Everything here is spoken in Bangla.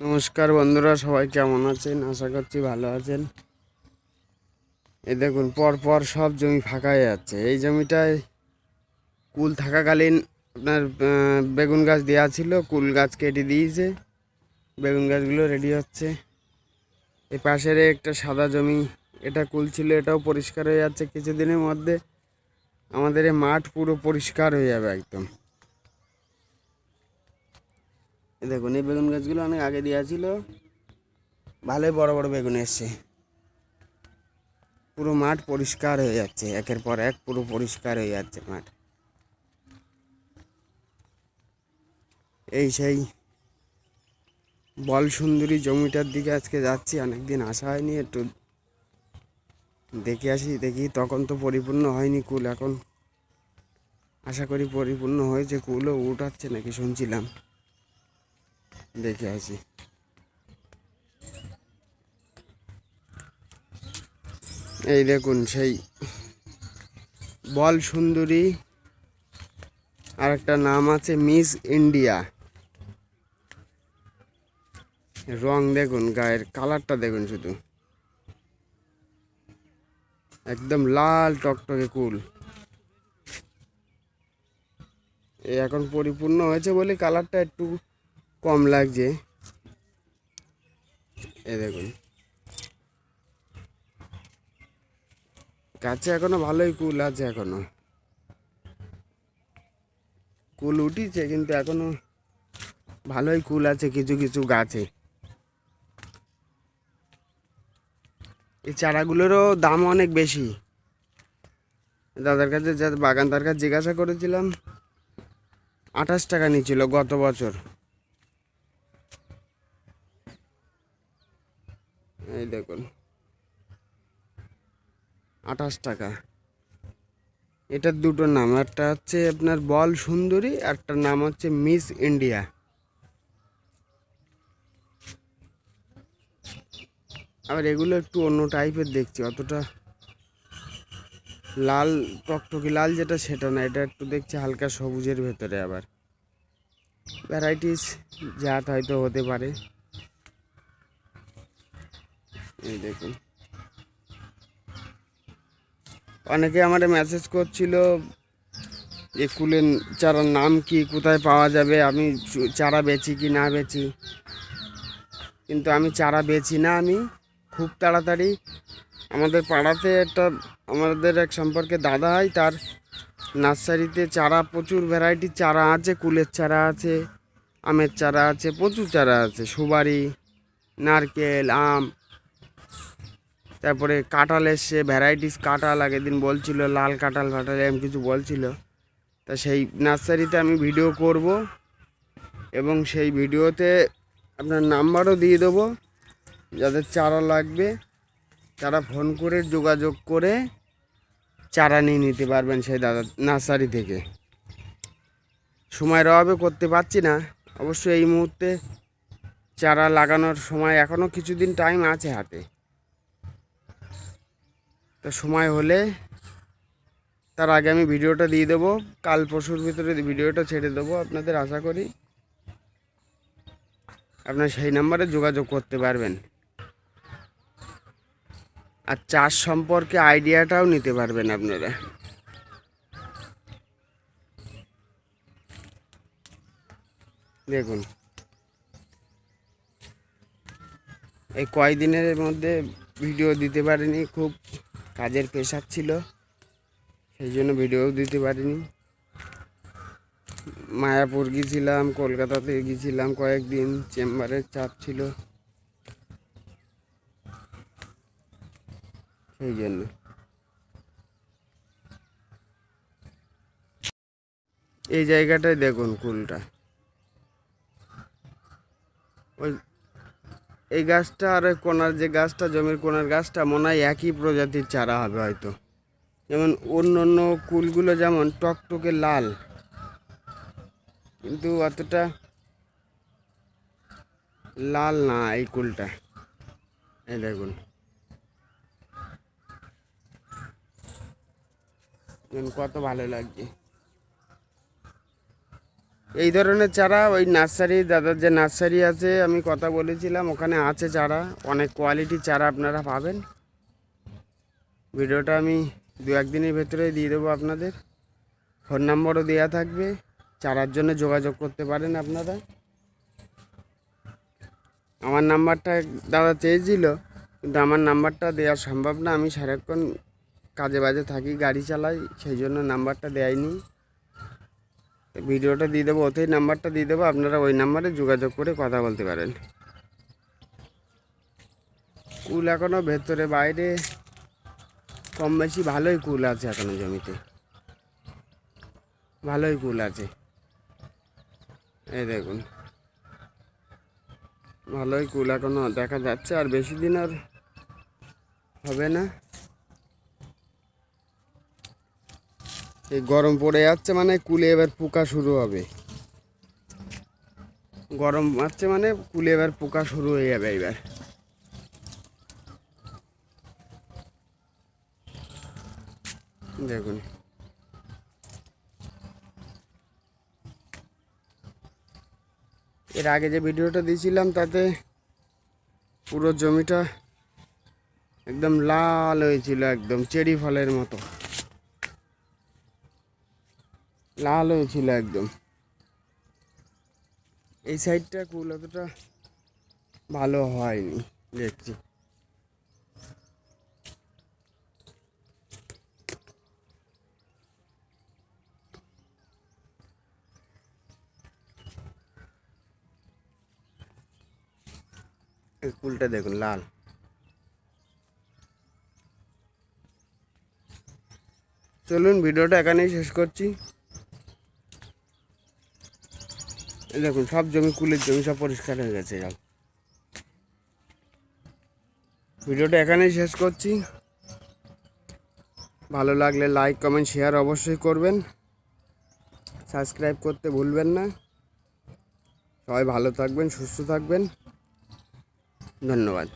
নমস্কার বন্ধুরা, সবাই কেমন আছেন? আশা করছি ভালো আছেন। এই দেখুন পর পর সব জমি ফাঁকা হয়ে যাচ্ছে। এই জমিটায় কুল থাকাকালীন আপনার বেগুন গাছ দেওয়া ছিল, কুল গাছ কেটে দিয়েছে। বেগুন গাছগুলো রেডি হচ্ছে। এই পাশের একটা সাদা জমি, এটা কুল ছিল, এটাও পরিষ্কার হয়ে যাচ্ছে কিছুদিনের মধ্যে। আমাদের মাঠ পুরো পরিষ্কার হয়ে যাবে একদম এই দেখুন, এই বেগুন গাছগুলো অনেক আগে দেওয়া ছিল। ভালোই বড় বড় বেগুন এসছে। পুরো মাঠ পরিষ্কার হয়ে যাচ্ছে, একের পর এক পুরো পরিষ্কার হয়ে যাচ্ছে মাঠ। এই সেই বল সুন্দরী জমিটার দিকে আজকে যাচ্ছি, অনেকদিন আসা হয়নি, একটু দেখে আসি, দেখি তখন তো পরিপূর্ণ হয়নি কুল, এখন আশা করি পরিপূর্ণ হয়েছে, কুলও উঠাচ্ছে নাকি শুনছিলাম। দেখে আসি। এই দেখুন সেই বল সুন্দরী আর একটা নাম আছে মিস ইন্ডিয়া। রং দেখুন, গায়ের কালারটা দেখুন শুধু। একদম লাল টকটকে কুল। এখন পরিপূর্ণ হয়েছে বলে কালারটা একটু কম লাগছে। এ দেখুন। গাছে এখনও ভালোই কুল আছে এখনও। কুল উঠিছে কিন্তু এখনও ভালোই কুল আছে কিছু কিছু গাছে। এই চারাগুলোরও দাম অনেক বেশি। দাদার কাছে যা বাগান তার কাছে জিজ্ঞাসা করেছিলাম, আঠাশ টাকা নিয়েছিল গত বছর। দেখুন। আঠাশ টাকা। এটার দুটো নাম, একটা হচ্ছে আপনার বল সুন্দরী আরটার নাম হচ্ছে মিস ইন্ডিয়া। আবার এগুলো একটু অন্য টাইপের দেখছি, অতটা লাল, টকটকি লাল যেটা সেটা না, এটা একটু দেখছি হালকা সবুজের ভেতরে আবার। ভ্যারাইটিস জাত হয়তো হতে পারে। এই দেখুন। অনেকে আমার মেসেজ করছিল যে কুলের চারার নাম কি? কোথায় পাওয়া যাবে? আমি চারা বেচি কি না বেচি? কিন্তু আমি চারা বেচি না, আমি খুব তাড়াতাড়ি আমাদের পাড়াতে একটা, আমাদের এক সম্পর্কে দাদা হয়, তার নার্সারিতে চারা, প্রচুর ভ্যারাইটির চারা আছে, কুলের চারা আছে, আমের চারা আছে, প্রচুর চারা আছে, সুপারি, নারকেল, আম তারপরে কাঁঠাল এসছে ভ্যারাইটিস কাঁঠাল, আগের দিন বলছিল, লাল কাঁঠাল ফাটাল এরকম কিছু বলছিল। তা সেই নার্সারিতে আমি ভিডিও করব এবং সেই ভিডিওতে আপনার নাম্বারও দিয়ে দেবো, যাদের চারা লাগবে, তারা ফোন করে যোগাযোগ করে চারা নিয়ে নিতে পারবেন সেই দাদা নার্সারি থেকে। সময়ের অভাবে করতে পারছি না অবশ্য এই মুহূর্তে চারা লাগানোর সময় এখনও কিছুদিন টাইম আছে হাতে। তো সময় হলে তার আগে আমি ভিডিওটা দিয়ে দেবো। কাল পরশুর ভিতরে ভিডিওটা ছেড়ে দেবো আপনাদের, আশা করি আপনার সেই নাম্বারে যোগাযোগ করতে পারবেন। আর চাষ সম্পর্কে আইডিয়াটাও নিতে পারবেন আপনারা। দেখুন। এই কয়দিনের মধ্যে ভিডিও দিতে পারিনি, খুব কাজের প্রেশার ছিল। সেই জন্য ভিডিও দিতে পারিনি। মায়াপুর গিয়েছিলাম, কলকাতাতে গিয়েছিলাম কয়েকদিন। চেম্বারের চাপ ছিল। সেই জন্য। এই জায়গাটায় দেখুন কুলটা। ওই এই গাছটা আর কোনার যে গাছটা, জমির কোনার গাছটা, মনে হয় একই প্রজাতির চারা হবে হয়তো। যেমন অন্য অন্য কুলগুলো যেমন টকটকে লাল, কিন্তু অতটা লাল না এই কুলটা। এই দেখুন কত ভালো লাগছে। এই ধরনের চারা, ওই নার্সারি, দাদার যে নার্সারি আছে, আমি কথা বলেছিলাম, ওখানে আছে চারা, অনেক কোয়ালিটির চারা আপনারা পাবেন। ভিডিওটা আমি দু একদিনের ভেতরে দিয়ে দেবো আপনাদের। ফোন নম্বরও দেওয়া থাকবে, চারার জন্য যোগাযোগ করতে পারেন আপনারা। আমার নাম্বারটা দাদা চেয়েছিল, কিন্তু আমার নাম্বারটা দেওয়া সম্ভব না, আমি সারাক্ষণ কাজে বাজে থাকি, গাড়ি চালাই, সেই জন্য নাম্বারটা দেয়নি। ভিডিওটা দিয়ে দেবো ওতেই নাম্বারটা দিয়ে দেবো, আপনারা ওই নাম্বারে যোগাযোগ করে কথা বলতে পারেন। কুল এখনও ভেতরে, বাইরে কম বেশি ভালোই কুল আছে এখনও জমিতে। ভালোই কুল আছে। এই দেখুন। ভালোই কুল এখনও দেখা যাচ্ছে, আর বেশি দিন আর হবে না। এই গরম পড়ে যাচ্ছে মানে কুলে এবার পোকা শুরু হবে। গরম আসছে মানে কুলে এবার পোকা শুরু হয়ে যাবে এবার। দেখুন। এর আগে যে ভিডিওটা দিয়েছিলাম তাতে পুরো জমিটা একদম লাল হয়েছিল, একদম চেরি ফলের মতো। লাল হয়েছিল একদম। এই সাইডটা কুল অতটা ভালো হয়নি, দেখছি। কুলটা দেখুন, লাল। চলুন, ভিডিওটা এখানেই শেষ করছি এই দেখুন, সব জমি, কুলের জমি সব পরিষ্কার হয়ে গেছে ভিডিওটা এখানেই শেষ করছি। ভালো লাগলে লাইক কমেন্ট শেয়ার অবশ্যই করবেন। সাবস্ক্রাইব করতে ভুলবেন না। সবাই ভালো থাকবেন, সুস্থ থাকবেন। ধন্যবাদ।